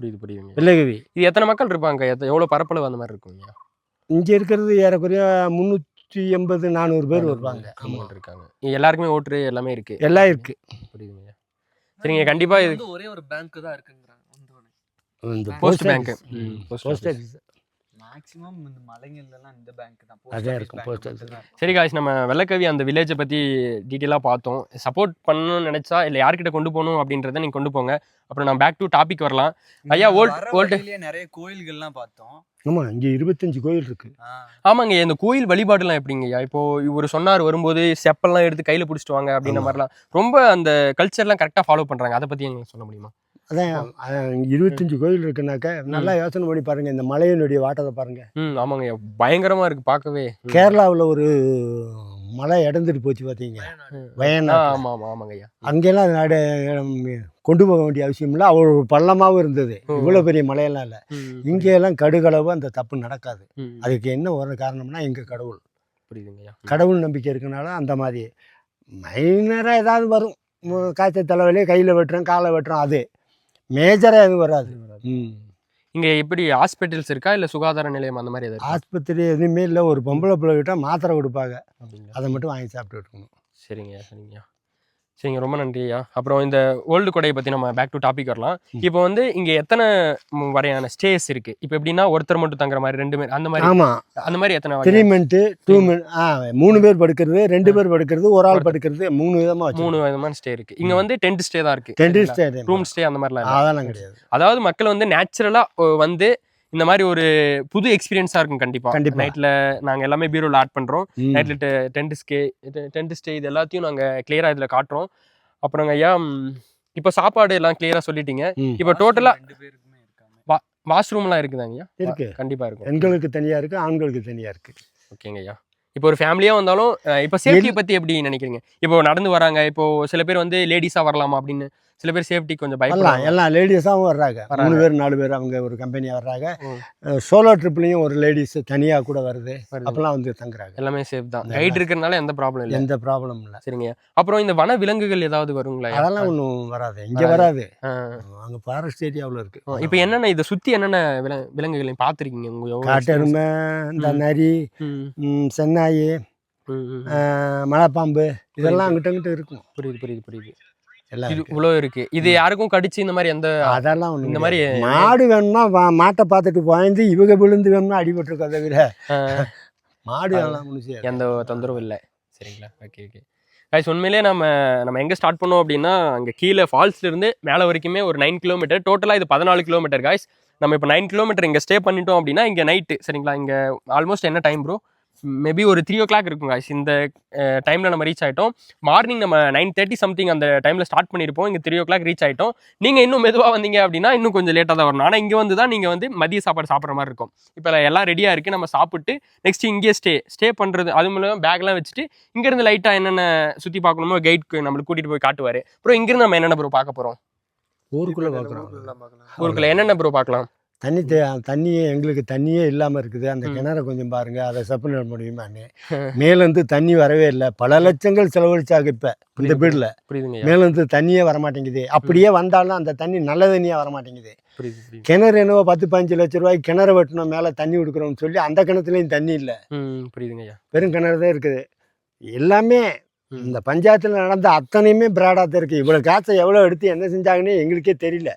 புரியுது புரியுதுங்க. வெள்ளகவி இது எத்தனை மக்கள் இருப்பாங்க? எத்த- எவ்வளவு பரப்பளவு அந்த மாதிரி இருக்கும் ஐயா இங்கே இருக்கிறது ஏறக்குறைய முந்நூற்றி எண்பது நானூறு பேர் வருவாங்க. ஆமாம் ஆமாம் இருக்காங்க. எல்லாருக்குமே ஓட்டு எல்லாமே இருக்கு. எல்லாம் இருக்கு. புரியுதுங்க. சரிங்க கண்டிப்பா இது ஒரே ஒரு பேங்க் தான் இருக்குங்கிறாங்க. வந்தோடனே இந்த Post post மேக்ஸிமம் இந்த மலைங்கள்ல எல்லாம் இந்த பேங்க் தான். Post அதே office இருக்கும், இருக்கும். சரி காய்ஸ் நம்ம வெள்ளக்கவி அந்த வில்லேஜை பற்றி டீட்டெயிலாக பார்த்தோம். சப்போர்ட் பண்ணணும்னு நினச்சா இல்லை யார்கிட்ட கொண்டு போகணும் அப்படின்றத நீங்கள் கொண்டு போங்க. அப்புறம் நான் பேக் டு டாபிக் வரலாம். ஐயா, old- வழியிலேயே நிறைய கோயில்கள்லாம் பார்த்தோம். ஆமா இங்க இருபத்தஞ்சு கோயில் இருக்கு. ஆமாங்க இந்த கோயில் வழிபாடுலாம் எப்படிங்கய்யா இப்போ இவர் சொன்னார் வரும்போது செப்பல்லாம் எடுத்து கையில் பிடிச்சிட்டு வாங்க அப்படின்ற. மாதிரிலாம். ரொம்ப அந்த கல்ச்சர்லாம் கரெக்டாக ஃபாலோ பண்ணுறாங்க அதை பற்றி எங்களுக்கு சொல்ல முடியுமா? அதான் இருபத்தஞ்சு கோயில் இருக்குனாக்க நல்லா யோசனை பண்ணி பாருங்க இந்த மலையினுடைய வாட்டத்தை பாருங்க. ம் ஆமாங்கய்யா பயங்கரமாக இருக்குது பார்க்கவே. கேரளாவில் ஒரு மலை இடந்துட்டு போச்சு பார்த்தீங்க. வயநாடு. ஆமாம் ஆமாம் ஆமாங்கய்யா அங்கெல்லாம் நட கொண்டு போக வேண்டிய அவசியம் இல்லை. அவ்வளோ பள்ளமாகவும் இருந்தது. இவ்வளோ பெரிய மலையெல்லாம் இல்லை. இங்கெல்லாம் கடுகளவு அந்த தப்பு நடக்காது. அதுக்கு என்ன ஒரு காரணம்னா எங்க கடவுள். புரியுதுங்கய்யா. கடவுள் நம்பிக்கை இருக்கனால அந்த மாதிரி. மைனராக ஏதாவது வரும். காய்ச்சல் தலைவலி கையில் வெட்டுறோம் காலை வெட்டுறோம் அது. மேஜராக எதுவும் வராது. ம். இங்க எப்படி ஹாஸ்பிட்டல்ஸ் இருக்கா? இல்ல சுகாதார நிலையம் அந்த மாதிரி ஏதாவது இருக்கா? ஆஸ்பத்திரி எதுவுமே இல்லை. ஒரு பொம்பளை பிள்ளை கிட்ட மாத்திரை கொடுப்பாங்க. அதை மட்டும் வாங்கி சாப்பிட்டு இருக்கணும். சரிங்கய்யா சரிங்கய்யா சரிங்க ரொம்ப நன்றி ஐயா அப்புறம் இந்த ஓல்டு கொடையை பற்றி நம்ம பேக் டு டாபிக் வரலாம். இப்போ வந்து இங்கே எத்தனை வரையான ஸ்டேஸ் இருக்கு? இப்போ எப்படின்னா ஒருத்தர் மட்டும் தங்குற மாதிரி ரெண்டு பேர் அந்த மாதிரி ஆமாம் அந்த மாதிரி எத்தனை த்ரீ மினிட்டு டூ மினிட் ஆ மூணு பேர் படுக்கிறது ரெண்டு பேர் படுக்கிறது ஒரு ஆள் படுக்கிறது மூணு விதமாக மூணு விதமான ஸ்டே இருக்கு. இங்க வந்து டென்ட் ஸ்டே தான் இருக்கு. டென்ட் ரூம் ஸ்டே ஸ்டே அந்த மாதிரிலாம். அதெல்லாம் கிடையாது. அதாவது மக்கள் வந்து நேச்சுரலா வந்து இந்த மாதிரி ஒரு புது எக்ஸ்பீரியன்ஸா இருக்கும் கண்டிப்பா. கண்டிப்பா. நைட்ல நாங்க எல்லாமே பீரோல ஆட் பண்றோம். நைட்ல டென்ட் ஸ்டே டென்ட் ஸ்டே இது எல்லாத்தையும் நாங்க கிளியரா இதுல காட்டுறோம். அப்புறங்க ஐயா இப்போ சாப்பாடு எல்லாம் கிளியரா சொல்லிட்டீங்க. இப்போ டோட்டலா ரெண்டு பேருக்குமே இருக்காங்க. வாஷ்ரூம்லாம் இருக்குதாங்க ஐயா? இருக்கு. கண்டிப்பா இருக்கும். பெண்களுக்கு தனியாக இருக்கு ஆண்களுக்கு தனியாக இருக்கு. ஓகேங்க ஐயா. இப்போ ஒரு ஃபேமிலியா வந்தாலும் இப்போ சேஃப்டியை பத்தி எப்படி நினைக்கிறீங்க? இப்போ நடந்து வராங்க இப்போ சில பேர் வந்து லேடிஸா வரலாமா அப்படின்னு சில பேர் சேஃப்டி கொஞ்சம் பயப்படலாம் எல்லாம் லேடிஸாகவும் வர்றாங்க. மூணு பேர் நாலு பேர் அவங்க ஒரு கம்பெனியாக வர்றாங்க. சோலோ ட்ரிப்லேயும் ஒரு லேடிஸ் தனியாக கூட வருது. அப்பெல்லாம் வந்து தங்குறாங்க. எல்லாமே சேஃப் தான். கைடு இருக்கிறனால எந்த ப்ராப்ளம் இல்லை. எந்த ப்ராப்ளமும் இல்லை. சரிங்க. அப்புறம் இந்த வன விலங்குகள் ஏதாவது வருங்களா? அதெல்லாம் ஒன்றும் வராது. இங்கே வராது. அங்கே ஃபாரஸ்ட் ஏரியாவில் இருக்கு. இப்போ என்னென்ன இதை சுத்தி என்னென்ன வில விலங்குகளை பார்த்துருக்கீங்க? உங்க எவ்வளவு காட்டெருமை இந்த. நரி சென்னாயி மலைப்பாம்பு இதெல்லாம் அங்கிட்ட அங்கிட்ட இருக்கும். புரியுது புரியுது புரியுது. இவ்வளோ இருக்கு. இது யாருக்கும் கடிச்சு இந்த மாதிரி எந்த அதெல்லாம் இந்த மாதிரி. மாடு வேணும்னா மாட்டை பார்த்துட்டு பாய்ந்து இவங்க விழுந்து வேணும்னா அடிபட்டிருக்கோ தவிர மாடு எல்லாம் எந்த தொந்தரவும் இல்லை. சரிங்களா? Okay okay. கைஸ் உண்மையிலே நம்ம நம்ம எங்கே ஸ்டார்ட் பண்ணோம் அப்படின்னா அங்கே கீழே ஃபால்ஸ்ல இருந்து மேலே வரைக்குமே ஒரு நைன் கிலோமீட்டர் டோட்டலாக இது பதினாலு கிலோமீட்டர் காய்ஸ் நம்ம இப்போ நைன் கிலோமீட்டர் இங்கே ஸ்டே பண்ணிட்டோம் அப்படின்னா இங்கே நைட்டு சரிங்களா? இங்கே ஆல்மோஸ்ட் என்ன டைம் ப்ரோ மேபி ஒரு த்ரீ ஓ கிளாக் இருக்கும் காய்ஸ் இந்த டைமில் நம்ம ரீச் ஆகிட்டோம் மார்னிங் நம்ம நைன் தேர்ட்டி சம்திங் அந்த டைமில் ஸ்டார்ட் பண்ணியிருப்போம் இங்கே த்ரீ ஓ கிளாக் ரீச் ஆகிட்டோம் நீங்கள் இன்னும் மெதுவாக வந்தீங்க அப்படின்னா இன்னும் கொஞ்சம் லேட்டாக தான் வரணும். ஆனால் இங்கே வந்து தான் நீங்கள் வந்து மதிய சாப்பாடு சாப்பிட்ற மாதிரி இருக்கும். இப்போ எல்லாம் ரெடியாக இருக்குது நம்ம சாப்பிட்டு நெக்ஸ்ட் இங்கேயே ஸ்டே ஸ்டே பண்ணுறது அது மூலம் பேக்லாம் வச்சுட்டு இங்கேருந்து லைட்டாக என்னென்ன சுற்றி பார்க்கணுமோ கைட்க்கு நம்மளுக்கு கூட்டிகிட்டு போய் காட்டுவார். அப்புறம் இங்கேருந்து நம்ம என்னென்ன ப்ரோ பார்க்க போகிறோம் ஊருக்குள்ள பார்க்குறோம். ஊருக்குள்ள என்னென்ன ப்ரோ பார்க்கலாம்? தண்ணி தே தண்ணியே எங்களுக்கு தண்ணியே இல்லாமல் இருக்குது. அந்த. கிணறை கொஞ்சம் பாருங்க. அதை சப்பு நட முடியுமான்னு மேலேருந்து தண்ணி வரவே இல்லை. பல லட்சங்கள் செலவழிச்சாங்க இப்போ இந்த புரியுதுங்க. மேலேருந்து தண்ணியே வரமாட்டேங்குது. அப்படியே வந்தாலும் அந்த தண்ணி நல்ல தண்ணியாக வரமாட்டேங்குது. கிணறு என்னவோ பத்து பதினஞ்சு லட்ச ரூபாய்க்கு கிணறு வெட்டணும் மேலே தண்ணி கொடுக்குறோம்னு சொல்லி அந்த கிணத்துலையும் தண்ணி இல்லை. புரியுதுங்க வெறும் கிணறு தான் இருக்குது. எல்லாமே. இந்த பஞ்சாயத்தில் நடந்த அத்தனையுமே பிராடாக தான் இருக்குது இவ்வளோ காசை எவ்வளோ எடுத்து என்ன செஞ்சாங்கன்னு எங்களுக்கே தெரியல.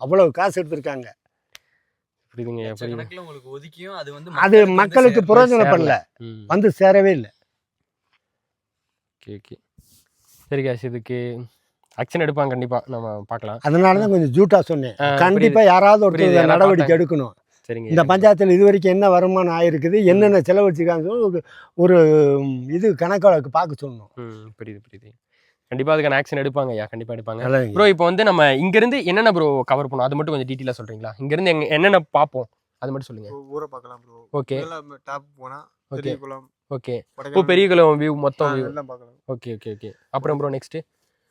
அவ்வளோ காசு எடுத்திருக்காங்க. புரியுதுங்க கணக்குல உங்களுக்கு ஒதுக்கியும் அது வந்து அது மக்களுக்கு பிரயோஜனம் பண்ணல வந்து சேரவே இல்லை. Okay okay. சரி காஷ் இதுக்கு ஆக்ஷன் எடுப்பாங்க கண்டிப்பாக நம்ம பார்க்கலாம். அதனால தான் கொஞ்சம் ஜூட்டா சொன்னேன். கண்டிப்பா யாராவது யாராவது நடவடிக்கை. எடுக்கணும். சரிங்க இந்த. பஞ்சாயத்தில் இது வரைக்கும் என்ன வருமானம் ஆயிருக்குது என்னென்ன செலவழிச்சிருக்காங்க ஒரு ஒரு இது கணக்கு பார்க்க சொல்லணும். புரியுது புரியுது. கண்டிப்பாக அதுக்கான ஆக்ஷன் எடுப்பாங்க. ஐயா கண்டிப்பாக எடுப்பாங்க. ப்ரோ இப்போ வந்து நம்ம இங்கேருந்து என்னென்ன ப்ரோ கவர் பண்ணுவோம் அது மட்டும் கொஞ்சம் டீட்டெயிலாக சொல்கிறீங்களா இங்கேருந்து எங்க என்னென்ன பார்ப்போம்? அது மட்டும் சொல்லுங்கள் ஊரை பார்க்கலாம் ப்ரோ ஓகே டாப் போனா ஓகே பெரிய குளம் ஓகே இப்போ கொடைக்கானல் பெரிய குளம் வியூ மொத்தம் வியூ எல்லாம் பார்க்கலாம். ஓகே ஓகே ஓகே அப்புறம் ப்ரோ நெக்ஸ்ட்டு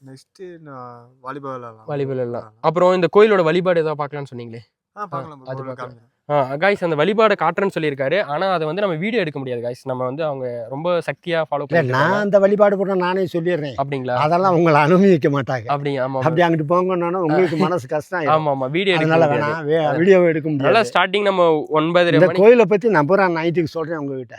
நெக்ஸ்ட் நான் வாலிபால் வாலிபால் அப்புறம் இந்த கோயிலோட வழிபாடு ஏதாவது பார்க்கலாம்னு சொன்னீங்களே? ஆ பார்க்கலாம் அது ப்ரோ பார்க்கலாம். காய்ஸ் அந்த வழிபாடை காட்டுறேன்னு சொல்லியிருக்காரு. ஆனால் அதை வந்து நம்ம வீடியோ எடுக்க முடியாது காய்ஸ் நம்ம வந்து அவங்க ரொம்ப சக்தியாக ஃபாலோ பண்ணி நான் அந்த வழிபாடு போட நானே சொல்லிடுறேன். அப்படிங்களா? அதெல்லாம் உங்களை அனுமதிக்க மாட்டாங்க. அப்படி ஆமா அப்படி அங்கிட்டு போங்கன்னா உங்களுக்கு மனசு கஷ்டம் ஆயிடும். ஆமா ஆமா. வீடியோ எடுக்க அதனால முடியாது. வேணாம் வீடியோ எடுக்க முடியாது. ஸ்டார்டிங் நம்ம ஒன்பதரை இந்த கோயிலை பத்தி நான் பூரா நைட்டுக்கு சொல்றேன் உங்ககிட்ட.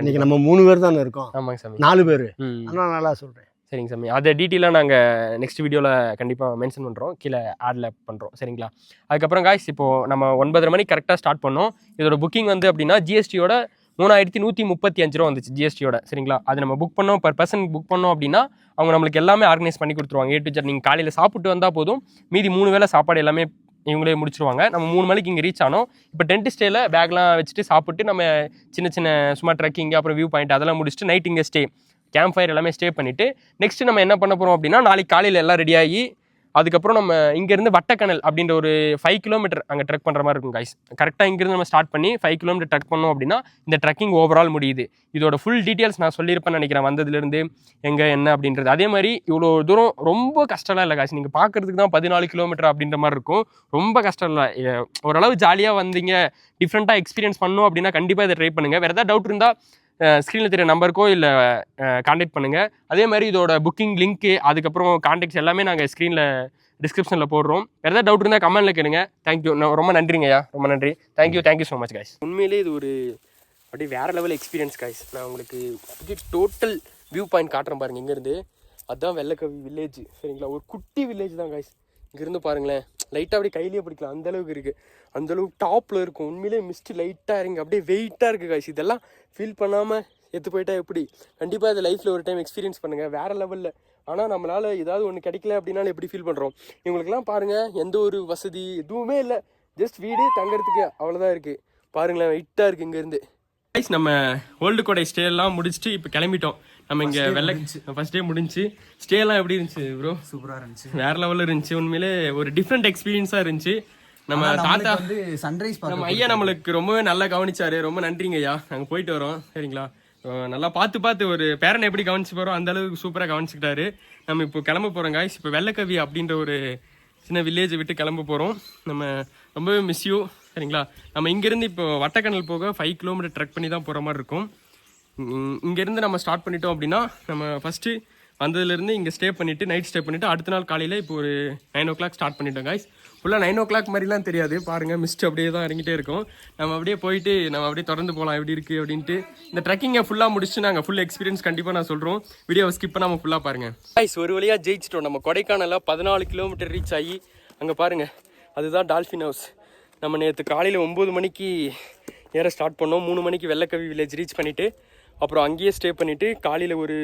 இன்னைக்கு நம்ம மூணு பேர் தானே இருக்கோம். ஆமாங்க சாமி. நாலு பேர். ஆனால் நல்லா சொல்றேன். சரிங்க சாமி. அதை டீட்டெயிலாக நாங்கள் நெக்ஸ்ட் வீடியோவில் கண்டிப்பாக மென்ஷன் பண்ணுறோம் கீழே ஆடில் பண்ணுறோம் சரிங்களா? அதுக்கப்புறம் காய்ஸ் இப்போது நம்ம ஒன்பதரை மணிக்கு கரெக்டாக ஸ்டார்ட் பண்ணோம். இதோட புக்கிங் வந்து அப்படின்னா ஜிஎஸ்டியோட மூணாயிரத்தி நூற்றி முப்பத்தி அஞ்சு ரூபா வந்துச்சு ஜிஎஸ்டியோட சரிங்களா? அது நம்ம புக் பண்ணோம். பர் பர்சன் புக் பண்ணோம் அப்படின்னா அவங்க நம்மளுக்கு எல்லாமே ஆர்கனைஸ் பண்ணி கொடுத்துருவாங்க. ஏ டு ஜெட் நீங்கள் காலையில் சாப்பிட்டு வந்தால் போதும். மீதி மூணு வேளை சாப்பாடு எல்லாமே இவங்களே முடிச்சிருவாங்க. நம்ம மூணு மணிக்கு இங்கே ரீச் ஆனோம். இப்போ டென்ட் ஸ்டேல பேக்லாம் வச்சுட்டு சாப்பிட்டு நம்ம சின்ன சின்ன சும்மா ட்ரெக்கிங் அப்புறம் வியூ பாயிண்ட் அதெல்லாம் முடிச்சுட்டு நைட் இங்கே ஸ்டே கேம்ப் ஃபயர் எல்லாமே ஸ்டே பண்ணிவிட்டு நெக்ஸ்ட் நம்ம என்ன பண்ண போகிறோம் அப்படின்னா நாளைக்கு காலையில் எல்லாம் ரெடியாகி அதுக்கப்புறம் நம்ம இங்கேருந்து வட்டக்கணல் அப்படின்ற ஒரு ஃபைவ் கிலோமீட்டர் அங்கே ட்ரெக் பண்ணுற மாதிரி இருக்கும் கைஸ் கரெக்டாக இங்கேருந்து நம்ம ஸ்டார்ட் பண்ணி ஃபைவ் கிலோமீட்டர் ட்ரெக் பண்ணோம் அப்படின்னா இந்த ட்ரெக்கிங் ஓவரால் முடியுது. இதோட ஃபுல் டீட்டெயில்ஸ் நான் சொல்லியிருப்பேன்னு நினைக்கிறேன் வந்ததுலேருந்து எங்கே என்ன அப்படின்றது. அதே மாதிரி இவ்வளோ தூரம் ரொம்ப கஷ்டம்லாம் இல்லை காய்ச்சி நீங்கள் பார்க்குறதுக்கு தான் பதினாலு கிலோமீட்டர் அப்படின்ற மாதிரி இருக்கும். ரொம்ப கஷ்டம் இல்லை. ஓரளவு ஜாலியாக வந்தீங்க டிஃப்ரெண்ட்டாக எக்ஸ்பீரியன்ஸ் பண்ணோம் அப்படின்னா கண்டிப்பாக இதை ட்ரை பண்ணுங்கள் வேறு ஏதாவது டவுட் இருந்தால் ஸ்க்ரீனில் தெரிய நம்பருக்கோ இல்லை காண்டாக்ட் பண்ணுங்கள் அதே மாதிரி இதோட புக்கிங் லிங்க்கு அதுக்கப்புறம் காண்டாக்ட்ஸ் எல்லாமே நாங்கள் ஸ்க்ரீனில் டிஸ்கிரிப்ஷனில் போடுறோம். எதாவது டவுட் இருந்தால் கமெண்ட்டில் கேளுங்க. தேங்க்யூ ரொம்ப நன்றிங்கய்யா ரொம்ப நன்றி. Thank you thank you so much guys உண்மையிலே இது ஒரு அப்படியே வேறு லெவல் எக்ஸ்பீரியன்ஸ் காய்ஸ் நான் உங்களுக்கு அப்படியே டோட்டல் வியூ பாயிண்ட் காட்டுறேன் பாருங்க இங்கேருந்து. அதுதான் வெள்ளக்கவி வில்லேஜ் சரிங்களா? ஒரு குட்டி வில்லேஜ் தான் காய்ஸ் இங்கேருந்து பாருங்களேன். லைட்டாக அப்படியே கையிலேயே பிடிக்கலாம். அந்த அளவுக்கு இருக்குது அந்த அளவுக்கு டாப்பில் இருக்கும். உண்மையிலே மிஸ்ட் லைட்டாக இறங்கி அப்படியே வெயிட்டாக இருக்குது guys. இதெல்லாம் ஃபீல் பண்ணாமல் எத்து போயிட்டா எப்படி? கண்டிப்பாக இதை லைஃப்பில் ஒரு டைம் எக்ஸ்பீரியன்ஸ் பண்ணுங்கள் வேறு லெவலில் ஆனால் நம்மளால் ஏதாவது ஒன்று கிடைக்கல அப்படின்னாலும் எப்படி ஃபீல் பண்ணுறோம் இவங்களுக்குலாம் பாருங்கள் எந்த ஒரு வசதி எதுவுமே இல்லை. ஜஸ்ட் வீடு தங்குறதுக்கு அவ்வளோதான் இருக்குது பாருங்களேன் வெயிட்டாக இருக்குது இங்கேருந்து. கைஸ் நம்ம ஓல்டு கோடை ஸ்டே எல்லாம் முடிச்சுட்டு இப்போ கிளம்பிட்டோம். நம்ம இங்கே வெள்ளை ஃபர்ஸ்ட் டே முடிஞ்சு ஸ்டே எல்லாம் எப்படி இருந்துச்சு ப்ரோ சூப்பரா இருந்துச்சு. வேற லெவலில் இருந்துச்சு. உண்மையிலே ஒரு டிஃப்ரெண்ட் எக்ஸ்பீரியன்ஸாக இருந்துச்சு. நம்ம தாத்தா வந்து சன்ரைஸ் நம்ம ஐயா நம்மளுக்கு ரொம்பவே நல்லா கவனிச்சாரு. ரொம்ப நன்றிங்க ஐயா. நாங்கள் போயிட்டு வரோம். சரிங்களா? நல்லா பார்த்து பார்த்து ஒரு பேரனை எப்படி கவனிச்சு போகிறோம் அந்த அளவுக்கு சூப்பராக கவனிச்சுக்கிட்டாரு. நம்ம இப்போ கிளம்ப போகிறோம் காய்ஸ் இப்போ வெள்ளக்கவி அப்படின்ற ஒரு சின்ன வில்லேஜை விட்டு கிளம்ப போகிறோம் நம்ம ரொம்பவே மிஸ் யூ சரிங்களா? நம்ம இங்கேருந்து இப்போ வட்டக்கணல் போக ஃபைவ் கிலோமீட்டர் ட்ரெக் பண்ணி தான் போகிற மாதிரி இருக்கும். இங்க- இங்கேருந்து நம்ம ஸ்டார்ட் பண்ணிட்டோம் அப்படின்னா நம்ம ஃபஸ்ட்டு வந்ததுலேருந்து இங்கே ஸ்டே பண்ணிவிட்டு நைட் ஸ்டே பண்ணிவிட்டு அடுத்த நாள் காலையில் இப்போ ஒரு நைன் ஓ கிளாக் ஸ்டார்ட் பண்ணிட்டோம் காய்ஸ் ஃபுல்லாக நைன் ஓ கிளாக் மாதிரிலாம் தெரியாது. பாருங்கள் மிஸ்ட் அப்படியே தான் இறங்கிட்டே இருக்கும். நம்ம அப்படியே போயிட்டு நம்ம அப்படியே தொடர்ந்து போகலாம் எப்படி இருக்குது அப்படின்ட்டு. இந்த ட்ரெக்கிங்கை ஃபுல்லாக முடிச்சு நாங்கள் ஃபுல் எக்ஸ்பீரியன்ஸ் கண்டிப்பாக நான் சொல்கிறோம் வீடியோவை ஸ்கிப் பண்ணாமல் ஃபுல்லாக பாருங்கள் காய்ஸ் ஒரு வழியாக ஜெயிச்சிட்டோம். நம்ம கொடைக்கானலில் பதினாலு கிலோமீட்டர் ரீச் ஆகி அங்கே பாருங்கள் அதுதான் டால்ஃபின் ஹவுஸ் நம்ம நேற்று காலையில் ஒம்பது மணிக்கு ஏற ஸ்டார்ட் பண்ணோம். மூணு மணிக்கு வெள்ளக்கவி வில்லேஜ் ரீச் பண்ணிவிட்டு அப்புறம் அங்கேயே ஸ்டே பண்ணிவிட்டு காலையில் ஒரு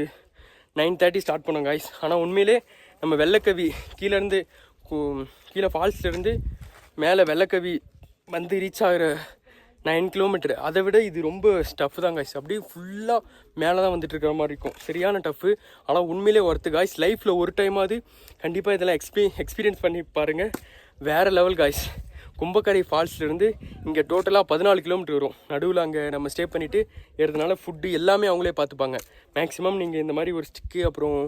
நைன் தேர்ட்டி ஸ்டார்ட் பண்ணோம் காய்ஸ் ஆனால் உண்மையிலே நம்ம வெள்ளக்கவி கீழேருந்து கீழே ஃபால்ஸ்லேருந்து மேலே வெள்ளக்கவி வந்து ரீச் ஆகிற நைன் கிலோமீட்டர் அதை விட இது ரொம்ப டஃப் தான் காய்ஸ் அப்படியே ஃபுல்லாக மேலே தான் வந்துட்டு இருக்கிற மாதிரி இருக்கும். சரியான டஃப்பு ஆனால் உண்மையிலே ஒருத்து காய்ஸ் லைஃப்பில் ஒரு டைமாவது கண்டிப்பாக இதெல்லாம் எக்ஸ்பீ எக்ஸ்பீரியன்ஸ் பண்ணி பாருங்கள் வேறு லெவல் காய்ஸ் கும்பக்கரை ஃபால்ஸ்லேருந்து இங்கே டோட்டலாக பதினாலு கிலோமீட்டர் வரும். நடுவில் அங்கே நம்ம ஸ்டே பண்ணிவிட்டு ஏறதுனால ஃபுட்டு எல்லாமே அவங்களே பார்த்துப்பாங்க மேக்ஸிமம் நீங்கள் இந்த மாதிரி ஒரு ஸ்டிக்கு அப்புறம்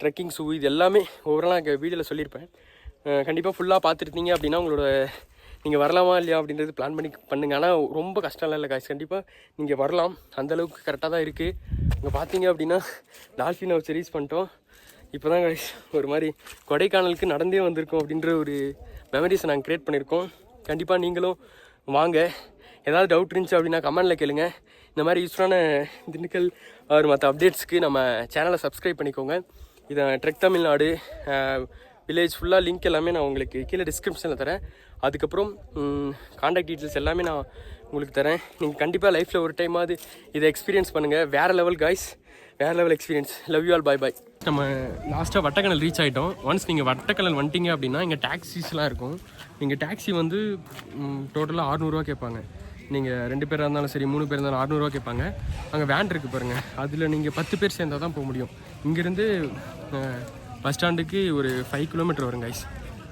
ட்ரெக்கிங் ஷூ இது எல்லாமே ஓவராலாக அங்கே வீடியோவில் சொல்லியிருப்பேன். கண்டிப்பாக ஃபுல்லாக பார்த்துருந்தீங்க அப்படின்னா உங்களோட நீங்கள் வரலாமா இல்லையா அப்படின்றது பிளான் பண்ணி பண்ணுங்கள் ஆனால் ரொம்ப கஷ்டம்லாம் இல்லை காய்ஸ் கண்டிப்பாக நீங்கள் வரலாம். அந்தளவுக்கு கரெக்டாக தான் இருக்குது அங்கே பார்த்தீங்க அப்படின்னா டால்ஃபின் ஹவுஸ் ரீச் பண்ணிட்டோம். இப்போ தான் ஒரு மாதிரி கொடைக்கானலுக்கு நடந்தே வந்திருக்கோம் அப்படின்ற ஒரு மெமரிஸை நாங்கள் க்ரியேட் பண்ணியிருக்கோம். கண்டிப்பாக நீங்களும் வாங்க. ஏதாவது டவுட் இருந்துச்சு அப்படின்னா கமெண்டில் கேளுங்க. இந்த மாதிரி யூஸ்ஃபுல்லான திண்டுக்கல் ஒரு மற்ற அப்டேட்ஸ்க்கு நம்ம சேனலை சப்ஸ்கிரைப் பண்ணிக்கோங்க. இதை ட்ரெக் தமிழ்நாடு வில்லேஜ் ஃபுல்லாக லிங்க் எல்லாமே நான் உங்களுக்கு கீழே டிஸ்கிரிப்ஷனில் தரேன். அதுக்கப்புறம் காண்டாக்ட் டீட்டெயில்ஸ் எல்லாமே நான் உங்களுக்கு தரேன். நீங்கள் கண்டிப்பாக லைஃப்பில் ஒரு டைமாவது இதை எக்ஸ்பீரியன்ஸ் பண்ணுங்கள் வேறு லெவல் காய்ஸ் வேறு level experience love you all bye bye நம்ம லாஸ்ட்டாக வட்டக்கணல் ரீச் ஆகிட்டோம் ஒன்ஸ் நீங்கள் வட்டக்கணல் வந்துட்டீங்க அப்படின்னா இங்கே டாக்ஸிஸ்லாம் இருக்கும். நீங்கள் டாக்ஸி வந்து டோட்டலாக அறநூறுவா கேட்பாங்க. நீங்கள் ரெண்டு பேராக இருந்தாலும் சரி மூணு பேர் இருந்தாலும் அறநூறுவா கேட்பாங்க. அங்கே வேன் இருக்குது பாருங்கள் அதில் நீங்கள் பத்து பேர் சேர்ந்தால் தான் போக முடியும். இங்கேருந்து பஸ் ஸ்டாண்டுக்கு ஒரு ஃபைவ் கிலோமீட்டர் வரும் கைஸ்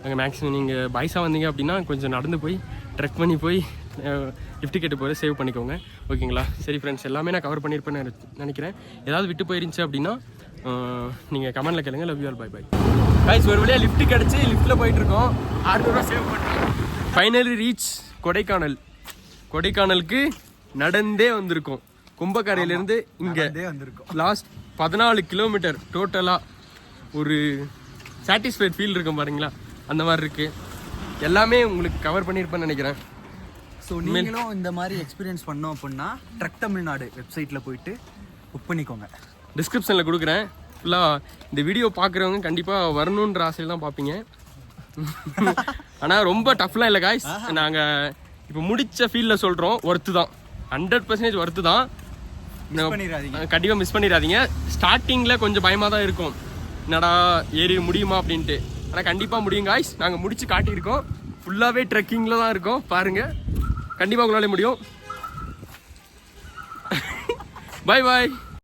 அங்கே மேக்ஸிமம் நீங்கள் பாய்ஸாக வந்தீங்க அப்படின்னா கொஞ்சம் நடந்து போய் ட்ரெக் பண்ணி போய் லிஃப்ட் கேட்டு போய் சேவ் பண்ணிக்கோங்க. ஓகேங்களா? சரி ஃப்ரெண்ட்ஸ் எல்லாமே நான் கவர் பண்ணியிருப்பேன்னு நினை- நினைக்கிறேன். ஏதாவது விட்டு போயிருந்துச்சு அப்படின்னா நீங்கள் கமெண்ட்டில் கேளுங்க. Love you all bye bye guys ஒரு வழியாக லிஃப்ட் கிடச்சி லிஃப்ட்டில் போயிட்டு இருக்கோம். அறுநூறுவா சேவ் பண்ணுறோம் ஃபைனலி ரீச் கொடைக்கானல். கொடைக்கானலுக்கு நடந்தே வந்திருக்கோம். கும்பக்கரையிலேருந்து இங்கே லாஸ்ட் பதினாலு கிலோமீட்டர் டோட்டலாக ஒரு சாட்டிஸ்ஃபைட் ஃபீல் இருக்கும் பாருங்களா? அந்த மாதிரி இருக்குது எல்லாமே உங்களுக்கு கவர் பண்ணியிருப்பேன்னு நினைக்கிறேன். ஸோ நீங்களும் இந்த மாதிரி எக்ஸ்பீரியன்ஸ் பண்ணோம் அப்படின்னா ட்ரக் தமிழ்நாடு வெப்சைட்டில் போயிட்டு புக் பண்ணிக்கோங்க. டிஸ்கிரிப்ஷனில் கொடுக்குறேன். ஃபுல்லாக இந்த வீடியோ பார்க்குறவங்க கண்டிப்பாக வரணுன்ற ஆசையில் தான் பார்ப்பீங்க. ஆனால் ரொம்ப டஃப்லாம் இல்லை காய்ஸ் நாங்கள் இப்போ முடிச்ச ஃபீல்டில் சொல்கிறோம் ஒர்த்து தான். ஹண்ட்ரட் பர்சன்டேஜ் ஒர்த்து தான். கண்டிப்பாக மிஸ் பண்ணிடாதீங்க. ஸ்டார்டிங்கில் கொஞ்சம் பயமாக தான் இருக்கும். என்னடா ஏறி முடியுமா அப்படின்ட்டு. ஆனால் கண்டிப்பாக முடியும் காய்ஸ் நாங்கள் முடிச்சு காட்டியிருக்கோம். ஃபுல்லாகவே ட்ரெக்கிங்கில் தான் இருக்கோம் பாருங்கள் கண்டிப்பாக உங்களாலே முடியும். பாய் பாய்